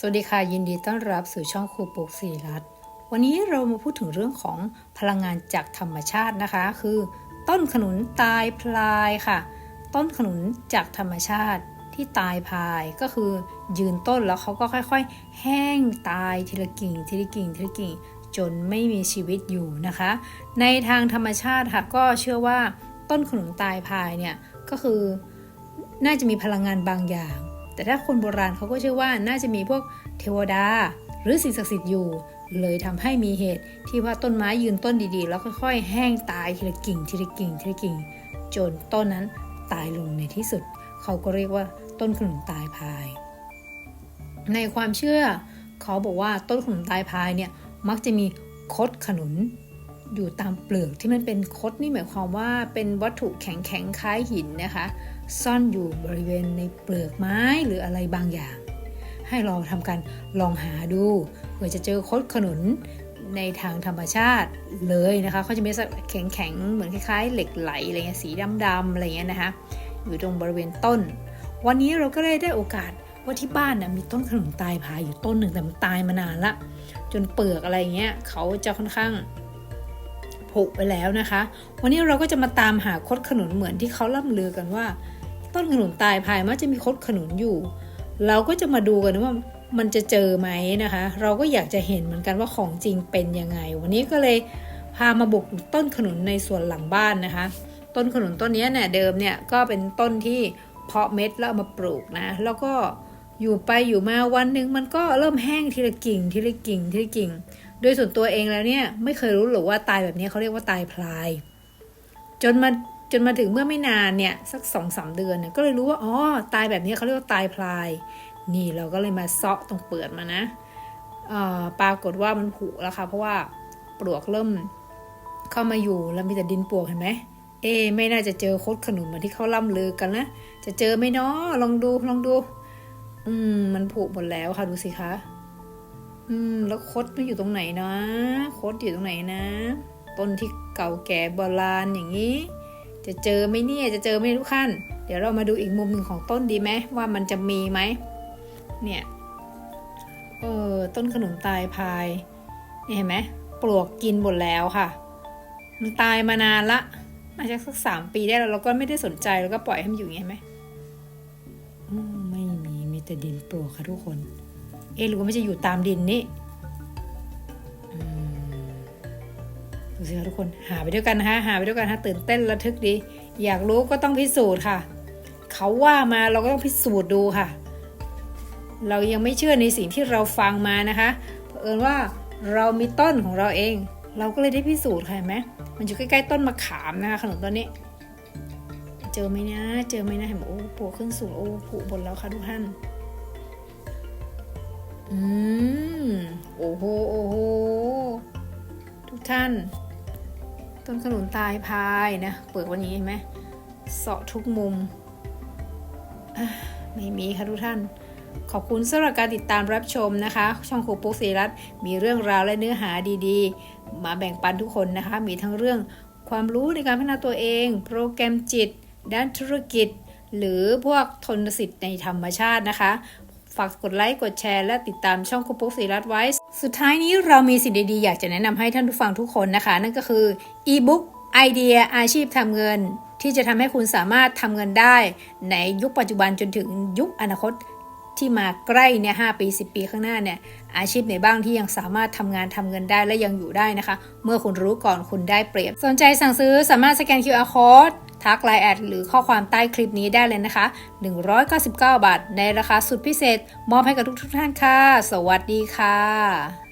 สวัสดีค่ะ ยินดีต้อนรับสู่ช่องครูปุกสีรัตวันนี้เรามาพูดถึงเรื่องของพลังงานจากธรรมชาตินะคะ คือ ต้นขนุนตายพลายค่ะ ต้นขนุนจากธรรมชาติที่ตายพลายก็คือยืนต้นแล้วเขาก็ค่อยๆ แห้งตายทีละกิ่งทีละกิ่งทีละกิ่ง จนไม่มีชีวิตอยู่นะคะ ในทางธรรมชาติค่ะก็เชื่อว่าต้นขนุนตายพลายเนี่ยก็คือน่าจะมีพลังงานบางอย่าง แต่ถ้าคนโบราณเขาก็เชื่อว่าน่าจะมีพวกเทวดา หรือสิ่งศักดิ์สิทธิ์อยู่ เลยทำให้มีเหตุที่ว่าต้นไม้ยืนต้นดีๆ แล้วค่อย ๆ แห้งตายทีละกิ่งทีละกิ่งทีละกิ่งจนต้นนั้นตายลงในที่สุด เขาก็เรียกว่าต้นขนุนตายพาย ในความเชื่อ เขาบอกว่าต้นขนุนตายพายเนี่ยมักจะมีคดขนุน อยู่ตามเปลือกที่มันเป็นคดนี่หมายความว่าเป็นวัตถุแข็งๆคล้ายหินนะคะ ซ่อนอยู่บริเวณในเปลือกไม้หรืออะไรบางอย่าง ให้เราทำการลองหาดูเผื่อจะเจอคดขนุนในทางธรรมชาติเลยนะคะเขาจะมีแข็งๆเหมือนคล้ายๆ เหล็กไหลอะไรเงี้ยสีดำๆอะไรเงี้ยนะคะ อยู่ตรงบริเวณต้น วันนี้เราก็เลยได้โอกาสว่าที่บ้านนะมีต้นขนุนตายพายอยู่ต้นหนึ่งแต่มันตายมานานละ จนเปลือกอะไรเงี้ยเขาจะค่อนข้าง ผุไปแล้วนะคะ วันนี้เราก็จะมาตามหาคดขนุนเหมือนที่เขาล่ำลือกันว่า ต้นขนุนตายพายมักจะมีคดขนุนอยู่ เราก็จะมาดูกันว่ามันจะเจอไหมนะคะ เราก็อยากจะเห็นเหมือนกันว่าของจริงเป็นยังไง วันนี้ก็เลยพามาบุกต้นขนุนในสวนหลังบ้านนะคะ ต้นขนุนต้นนี้เนี่ยเดิมเนี่ยก็เป็นต้นที่เพาะเม็ดแล้วเอามาปลูกนะ แล้วก็ อยู่ไปอยู่มาวันหนึ่งมันก็เริ่มแห้งทีละกิ่งทีละกิ่งทีละกิ่ง โดยส่วนตัวเองแล้วเนี่ยไม่เคยรู้หรอกว่าตายแบบนี้เขาเรียกว่าตายพลาย จนมาจนมาถึงเมื่อไม่นานเนี่ยสักสองสามเดือนเนี่ยก็เลยรู้ว่าอ๋อตายแบบนี้เขาเรียกว่าตายพลาย นี่เราก็เลยมาเซาะตรงเปลือกมานะปรากฏว่ามันผุแล้วค่ะเพราะว่าปลวกเริ่มเข้ามาอยู่แล้วมีแต่ดินปลวกเห็นไหมเอ ไม่น่าจะเจอโคดขนุนเหมือนที่เขาล่ำลือกันนะ จะเจอไหมเนาะลองดูลองดู อืม มันผุหมดแล้วค่ะดูสิคะ อืม แล้วคดมันอยู่ตรงไหนนะคดอยู่ตรงไหนนะ ต้นที่เก่าแก่โบราณอย่างนี้ จะเจอไหมเนี่ย จะเจอไหมทุกท่านเดี๋ยวเรามาดูอีกมุมหนึ่งของต้นดีไหมว่ามันจะมีไหม เนี่ย เออ ต้นขนุนตายพาย เห็นไหมปลวกกินหมดแล้วค่ะ มันตายมานานละน่าจจะสักสามปีได้แล้วเราก็ไม่ได้สนใจแล้วก็ปล่อยให้มันอยู่อย่างนี้ไหมไม่มีมี แต่ดินปลวกค่ะทุกคน เอหรือว่าไม่จะอยู่ตามดินนี่ดูสิคะทุกคนหาไปด้วยกันนะคะหาไปด้วยกันฮะตื่นเต้นระทึกดี อยากรู้ก็ต้องพิสูจน์ค่ะ เขาว่ามาเราก็ต้องพิสูจน์ดูค่ะ เรายังไม่เชื่อในสิ่งที่เราฟังมานะคะเผอิญว่าเรามีต้นของเราเอง เราก็เลยได้พิสูจน์ค่ะเห็นไหมมันอยู่ใกล้ๆต้นมะขามนะคะขนมต้นนี้ เจอไหมนะ เจอไหมนะเห็นไหมโอ้ปลูกขึ้นสูงโอ้ผุบนแล้วค่ะทุกท่าน อืม โอ้โห โอ้โห ทุกท่าน ต้นขนุนตายพายนะ เปลือกวันนี้เห็นไหมเสาะทุกมุม ไม่มีค่ะทุกท่าน ขอบคุณสำหรับการติดตามรับชมนะคะ ช่องครูปุ๊กศรีรัตน์มีเรื่องราวและเนื้อหาดีๆ มาแบ่งปันทุกคนนะคะ มีทั้งเรื่องความรู้ในการพัฒนาตัวเอง โปรแกรมจิต ด้านธุรกิจ หรือพวกทนสิทธิ์ในธรรมชาตินะคะ ฝากกดไลค์ กดแชร์ และติดตามช่องครูปุ๊กศรีรัตไว้ สุดท้ายนี้เรามีสิ่งดีๆ อยากจะแนะนำให้ท่านผู้ฟังทุกคนนะคะ นั่นก็คืออีบุ๊กไอเดียอาชีพทำเงิน ที่จะทำให้คุณสามารถทำเงินได้ ในยุคปัจจุบันจนถึงยุคอนาคต ที่มาใกล้เนี่ยหปี 10 ปีข้างหน้าเนี่ยอาชีพไหนบ้างที่ยังสามารถทำงานทำเงินได้และยังอยู่ได้นะคะ เมื่อคุณรู้ก่อนคุณได้เปรียบ สนใจสั่งซื้อสามารถสแกน QR code ทักไลน์แอดหรือข้อความใต้คลิปนี้ได้เลยนะคะ 199 บาท ในราคาสุดพิเศษ มอบให้กับทุกทุกท่านค่ะ สวัสดีค่ะ